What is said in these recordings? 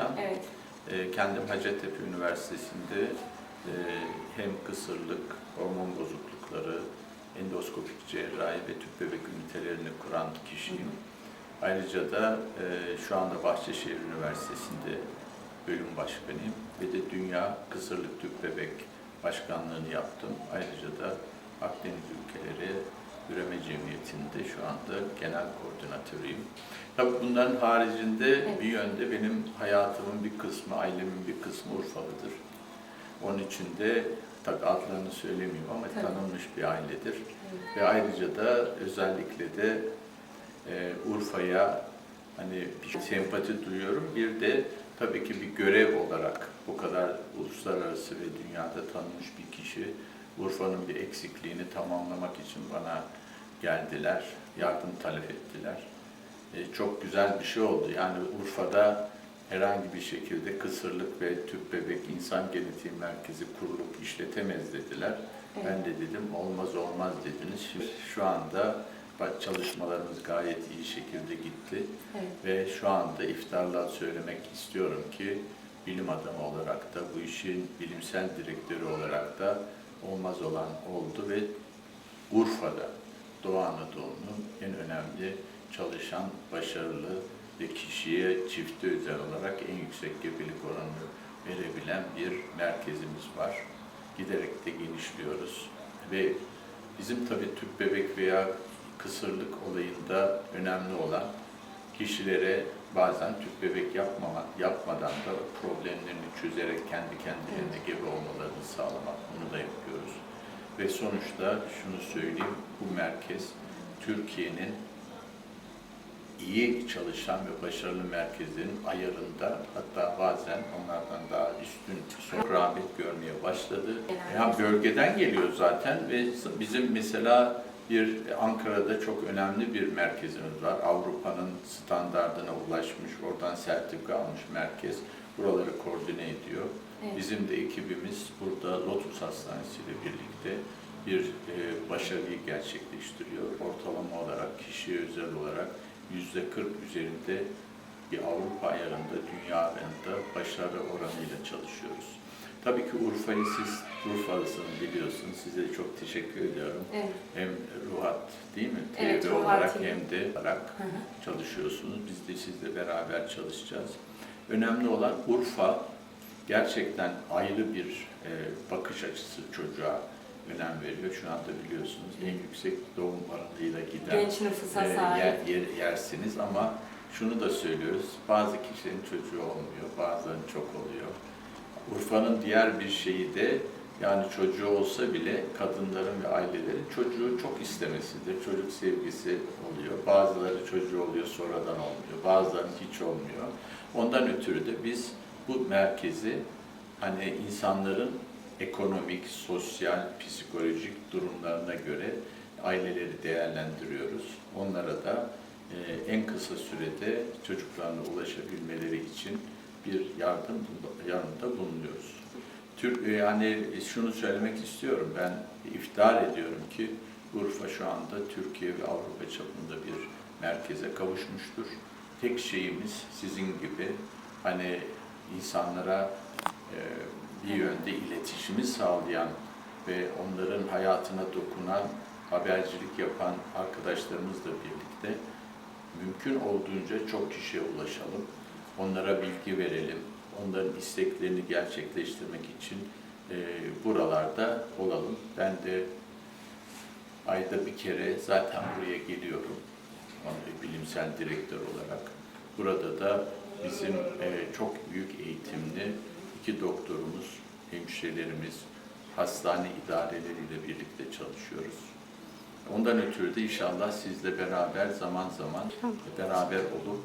çalışırken Evet. e, kendim Hacettepe Üniversitesi'nde e, hem kısırlık, hormon bozuklukları, endoskopik cerrahi ve tüp bebek ünitelerini kuran kişiyim. Ayrıca da e, şu anda Bahçeşehir Üniversitesi'nde bölüm başkanıyım ve de Dünya Kısırlık Tüp Bebek Başkanlığını yaptım. Ayrıca da Akdeniz ülkeleri Üreme Cemiyeti'nde şu anda genel koordinatörüyüm. Tabii bunların haricinde Evet. bir yönde benim hayatımın bir kısmı, ailemin bir kısmı Urfalıdır. Onun için de tabii adlarını söylemeyeyim ama Tabii. tanınmış bir ailedir. Ve ayrıca da özellikle de e, Urfa'ya hani bir sempati duyuyorum. Bir de tabii ki bir görev olarak bu kadar uluslararası ve dünyada tanınmış bir kişi Urfa'nın bir eksikliğini tamamlamak için bana geldiler, yardım talep ettiler. E, çok güzel bir şey oldu. Yani Urfa'da herhangi bir şekilde kısırlık ve tüp bebek insan genetiği merkezi kurulup işletemez dediler. Ben de dedim olmaz olmaz dediniz. Şimdi şu anda çalışmalarımız gayet iyi şekilde gitti Evet. ve şu anda iftarla söylemek istiyorum ki bilim adamı olarak da bu işin bilimsel direktörü olarak da olmaz olan oldu ve Urfa'da Doğu Anadolu'nun en önemli çalışan, başarılı ve kişiye çifte özel olarak en yüksek gebelik oranını verebilen bir merkezimiz var. Giderek de genişliyoruz ve bizim tabii tüp bebek veya kısırlık olayında önemli olan kişilere bazen tüp bebek yapmama, yapmadan da problemlerini çözerek kendi kendilerine gebe olmalarını sağlamak. Bunu da yapıyoruz. Ve sonuçta şunu söyleyeyim, bu merkez Türkiye'nin iyi çalışan ve başarılı merkezlerin ayarında hatta bazen onlardan daha üstün çok rağbet görmeye başladı. Yani bölgeden geliyor zaten ve bizim mesela bir Ankara'da çok önemli bir merkezimiz var. Avrupa'nın standardına ulaşmış, oradan sertifika almış merkez. Buraları koordine ediyor. Evet. Bizim de ekibimiz burada Lotus Hastanesi ile birlikte bir e, başarıyı gerçekleştiriyor. Ortalama olarak, kişiye özel olarak yüzde 40 üzerinde bir Avrupa ayarında, dünya ayarında başarı oranıyla çalışıyoruz. Tabii ki Urfa'yı siz Urfalısınız biliyorsunuz. Size çok teşekkür ediyorum. Evet. Hem Ruhat değil mi? Evet, TV olarak TV. hem de olarak Hı hı. çalışıyorsunuz. Biz de sizle beraber çalışacağız. Önemli olan Urfa gerçekten ayrı bir e, bakış açısı çocuğa önem veriyor. Şu anda biliyorsunuz en yüksek doğum oranıyla giden Genç nüfusa e, sahip. yer, yer, yersiniz ama şunu da söylüyoruz. Bazı kişilerin çocuğu olmuyor, bazılarının çok oluyor. Urfa'nın diğer bir şeyi de yani çocuğu olsa bile kadınların ve ailelerin çocuğu çok istemesidir. Çocuk sevgisi oluyor. Bazıları çocuğu oluyor sonradan olmuyor. Bazılarının hiç olmuyor. Ondan ötürü de biz bu merkezi hani insanların ekonomik, sosyal, psikolojik durumlarına göre aileleri değerlendiriyoruz. Onlara da en kısa sürede çocuklarına ulaşabilmeleri için bir yardım yardımda bulunuyoruz. Türk e, yani şunu söylemek istiyorum ben iftihar ediyorum ki Urfa şu anda Türkiye ve Avrupa çapında bir merkeze kavuşmuştur. Tek şeyimiz sizin gibi hani insanlara e, bir yönde iletişimi sağlayan ve onların hayatına dokunan, habercilik yapan arkadaşlarımızla birlikte mümkün olduğunca çok kişiye ulaşalım. Onlara bilgi verelim. Onların isteklerini gerçekleştirmek için e, buralarda olalım. Ben de ayda bir kere zaten buraya geliyorum. Bilimsel direktör olarak. Burada da bizim e, çok büyük eğitimli iki doktorumuz, hemşirelerimiz, hastane idareleriyle birlikte çalışıyoruz. Ondan ötürü de inşallah sizle beraber zaman zaman beraber olup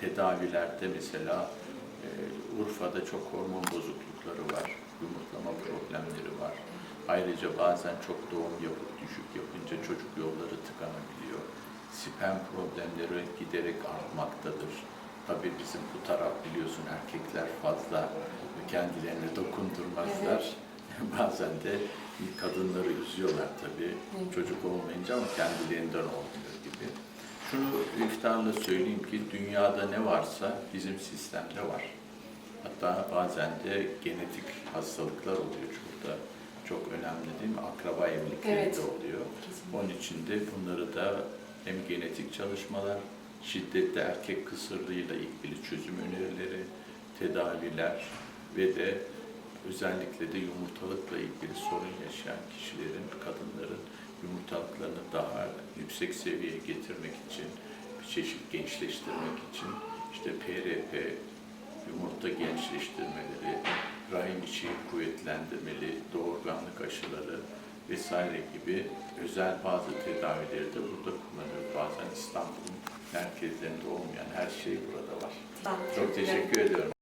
tedavilerde mesela e, Urfa'da çok hormon bozuklukları var, yumurtlama problemleri var. Ayrıca bazen çok doğum yapıp düşük yapınca çocuk yolları tıkanabiliyor. Sperm problemleri giderek artmaktadır. Tabii bizim bu taraf biliyorsun erkekler fazla kendilerine dokundurmazlar. Bazen de kadınları üzüyorlar tabii Evet. çocuk olmayınca ama kendilerinden olmuyor gibi. Şunu iftarla söyleyeyim ki dünyada ne varsa bizim sistemde var. Hatta bazen de genetik hastalıklar oluyor burada. Çok önemli değil mi? Akraba evlilikleri Evet. de oluyor. Kesinlikle. Onun için de bunları da hem genetik çalışmalar, şiddetli erkek kısırlığıyla ilgili çözüm önerileri, tedaviler ve de özellikle de yumurtalıkla ilgili sorun yaşayan kişilerin, kadınların yumurtalıklarını daha yüksek seviyeye getirmek için, bir çeşit gençleştirmek için işte PRP, yumurta gençleştirmeleri, rahim içi kuvvetlendirmeli, doğurganlık aşıları vesaire gibi özel bazı tedavileri de burada kullanıyoruz. Bazen İstanbul'un merkezlerinde olmayan her şey burada var. Tamam, Çok teşekkür ediyorum.